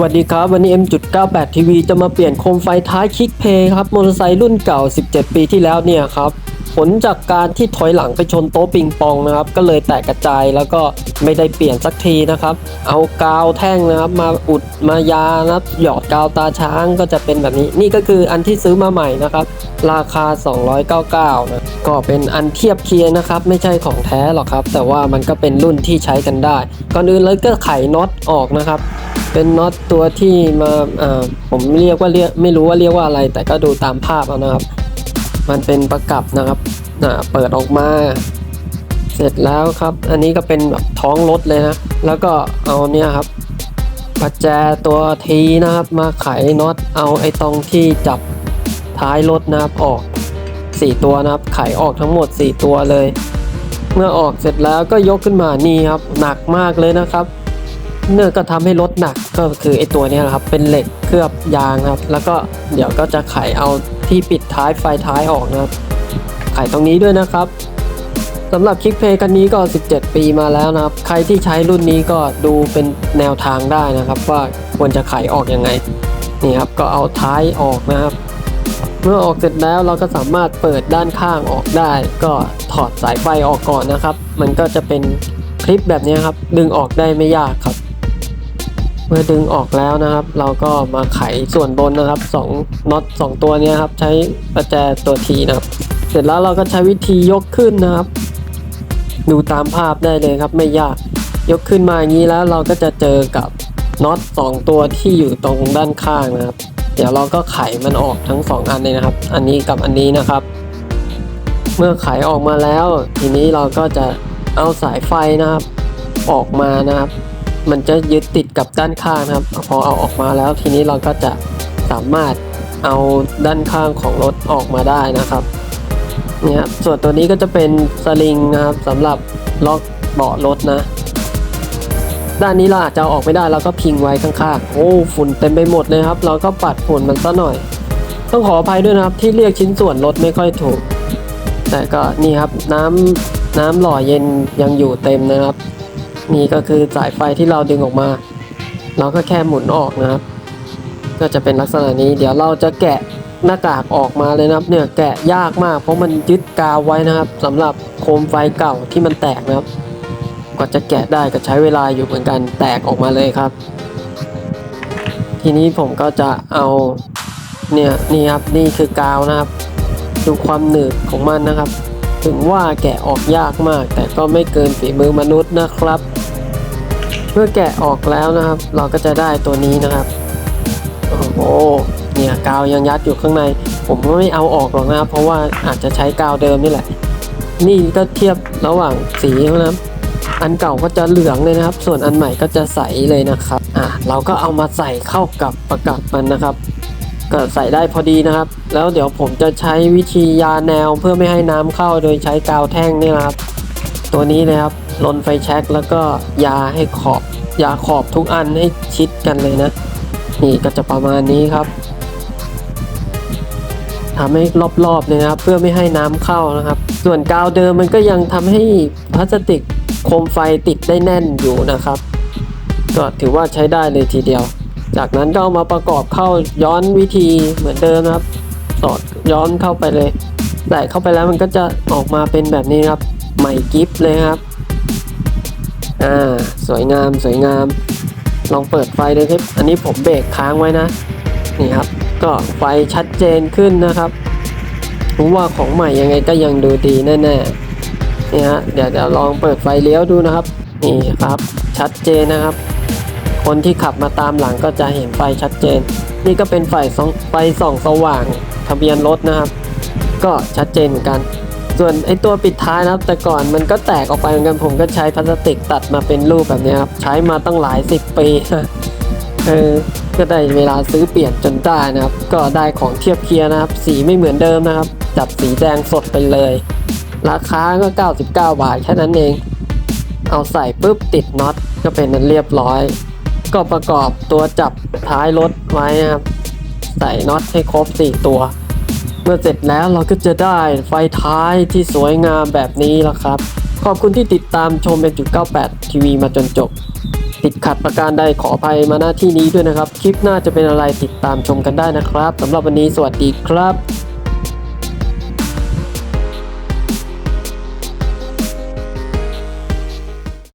วัสดีครับ วันนี้ M.98 TV จะมาเปลี่ยนโคมไฟท้ายคิกเพย์ครับมอเตอร์ไซค์รุ่นเก่า 17 ปีที่แล้วเนี่ยครับ ผลจากการที่ถอยหลังไปชนโต๊ะปิงปองนะครับ ก็เลยแตกกระจายแล้วก็ไม่ได้เปลี่ยนสักทีนะครับ เอากาวแท่งนะครับ มาอุดมายานะครับหยอดกาวตาช้างก็จะเป็นแบบนี้ นี่ก็คืออันที่ซื้อมาใหม่นะครับ ราคา 299นะก็เป็นอันเทียบเคียงนะครับ ไม่ใช่ของแท้หรอกครับ แต่ว่ามันก็เป็นรุ่นที่ใช้กันได้ ก่อนอื่นเลยก็ไขน็อตออกนะครับ เป็นน็อตตัวที่มาอ่าผมเรียกว่าเรียกไม่รู้ว่าเรียกว่าอะไร แต่ก็ดูตามภาพเอานะครับ มันเป็นประกับนะครับอ่าเปิดออกมา เสร็จแล้วครับ อันนี้ก็เป็นแบบท้องรถเลยนะ แล้วก็เอาเนี่ยครับประแจตัวทีนะครับมาไขน็อตเอาไอ้ตรงที่จับท้ายรถนะครับออก 4 ตัวนะครับ ไขออกทั้งหมด 4 ตัวเลย เมื่อออกเสร็จแล้วก็ยกขึ้นมานี่ครับ หนักมากเลยนะครับ เนื่อก็ทำให้รถหนักก็คือไอตัวนี้นะครับเป็นเหล็กเคลือบยางครับ แล้วก็เดี๋ยวก็จะไขเอาที่ปิดท้ายไฟท้ายออกนะครับ ไขตรงนี้ด้วยนะครับสำหรับคลิกเพย์คันนี้ก็ 17 ปีมาแล้วนะครับ ใครที่ใช้รุ่นนี้ก็ดูเป็นแนวทางได้นะครับ ว่าควรจะไขออกยังไงนี่ครับก็เอาท้ายออกนะครับ เมื่อออกเสร็จแล้วเราก็สามารถเปิดด้านข้างออกได้ ก็ถอดสายไฟออกก่อนนะครับ มันก็จะเป็นคลิปแบบนี้ครับ ดึงออกได้ไม่ยากครับ เมื่อดึงออกแล้วนะครับ เราก็มาไขส่วนบนนะครับ2น็อต2ตัวนี้ครับ ใช้ประแจตัวทีนะครับ เสร็จแล้วเราก็ใช้วิธียกขึ้นนะครับ ดูตามภาพได้เลยครับไม่ยาก ยกขึ้นมาอย่างนี้แล้วเราก็จะเจอกับน็อต2ตัวที่อยู่ตรงด้านข้างนะครับ เดี๋ยวเราก็ไขมันออกทั้ง 2 อันเลยนะครับ อันนี้กับอันนี้นะครับ เมื่อไขออกมาแล้ว ทีนี้เราก็จะเอาสายไฟนะครับ ออกมานะครับ มันจะยึดติดกับด้านข้างนะครับ พอเอาออกมาแล้วทีนี้เราก็จะสามารถเอาด้านข้างของรถออกมาได้นะครับเนี่ยส่วนตัวนี้ก็จะเป็นสลิงนะครับสำหรับล็อกเบาะรถนะ ด้านนี้เราอาจจะเอาออกไม่ได้เราก็พิงไว้ข้างๆโอ้ฝุ่นเต็มไปหมดเลยครับ เราก็ปัดฝุ่นมันซะหน่อย ต้องขออภัยด้วยนะครับที่เรียกชิ้นส่วนรถไม่ค่อยถูก แต่ก็นี่ครับน้ำน้ำหล่อเย็นยังอยู่เต็มนะครับ นี่ก็คือสายไฟที่เราดึงออกมา เราก็แค่หมุนออกนะครับ ก็จะเป็นลักษณะนี้ เดี๋ยวเราจะแกะหน้ากากออกมาเลยนะครับ เนี่ยแกะยากมากเพราะมันยึดกาวไว้นะครับสำหรับโคมไฟเก่าที่มันแตกนะครับ กว่าจะแกะได้ก็ใช้เวลาอยู่เหมือนกันแตกออกมาเลยครับ ทีนี้ผมก็จะเอาเนี่ยนี่ครับนี่คือกาวนะครับ ดูความหนืดของมันนะครับ ถึงว่าแกะออกยากมาก แต่ก็ไม่เกินฝีมือมนุษย์นะครับ มื่อแกะออกแล้วนะครับ เราก็จะได้ตัวนี้นะครับโอ้โหเนี่ยกาวยังยัดอยู่ข้างใน ผมก็ไม่เอาออกหรอกนะครับเพราะว่าอาจจะใช้กาวเดิมนี่แหละ นี่ก็เทียบระหว่างสีนะครับอันเก่าก็จะเหลืองเลยนะครับ ส่วนอันใหม่ก็จะใสเลยนะครับอะเราก็เอามาใส่เข้ากับประกับมันนะครับ ก็ใส่ได้พอดีนะครับ แล้วเดี๋ยวผมจะใช้วิธียาแนวเพื่อไม่ให้น้ำเข้าโดยใช้กาวแท่งนี่นะครับ ตัวนี้นะครับลนไฟแช็กแล้วก็ยาให้ขอบยาขอบทุกอันให้ชิดกันเลยนะ นี่ก็จะประมาณนี้ครับทำให้รอบๆเลยนะครับ เพื่อไม่ให้น้ำเข้านะครับ ส่วนกาวเดิมมันก็ยังทำให้พลาสติกโคมไฟติดได้แน่นอยู่นะครับ ก็ถือว่าใช้ได้เลยทีเดียว จากนั้นก็เอามาประกอบเข้าย้อนวิธีเหมือนเดิมนะครับสอดย้อนเข้าไปเลยใส่เข้าไปแล้วมันก็จะออกมาเป็นแบบนี้ครับ ใหม่กิฟเลยครับ อ่า สวยงามสวยงาม ลองเปิดไฟเลยครับ อันนี้ผมเบรกค้างไว้นะ นี่ครับ ก็ไฟชัดเจนขึ้นนะครับผมว่าของใหม่ยังไงก็ยังดูดีแน่ๆ นี่ฮะ เดี๋ยวเดี๋ยวลองเปิดไฟเลี้ยวดูนะครับ นี่ครับ ชัดเจนนะครับ คนที่ขับมาตามหลังก็จะเห็นไฟชัดเจน นี่ก็เป็นไฟสองไฟส่องสว่าง ทะเบียนรถนะครับ ก็ชัดเจนเหมือนกัน ส่วนไอตัวปิดท้ายนะครับ แต่ก่อนมันก็แตกออกไปเหมือนกันผมก็ใช้พลาสติกตัดมาเป็นรูปแบบนี้ครับ ใช้มาตั้งหลายสิบปีเออก็ได้เวลาซื้อเปลี่ยนจนได้นะครับ ก็ได้ของเทียบเคียงนะครับ สีไม่เหมือนเดิมนะครับ จับสีแดงสดไปเลย ราคาก็ 99 บาทแค่นั้นเอง เอาใส่ปุ๊บติดน็อตก็เป็นนั้นเรียบร้อย ก็ประกอบตัวจับท้ายรถไว้นะครับ ใส่น็อตให้ครบ 4 ตัว เมื่อเสร็จแล้วเราก็จะได้ไฟท้ายที่สวยงามแบบนี้แล้วครับ ขอบคุณที่ติดตามชมเป็นจุด98ทีวีมาจนจบ ติดขัดประการใดขออภัยมาหน้าที่นี้ด้วยนะครับ คลิปหน้าจะเป็นอะไรติดตามชมกันได้นะครับสำหรับวันนี้สวัสดีครับ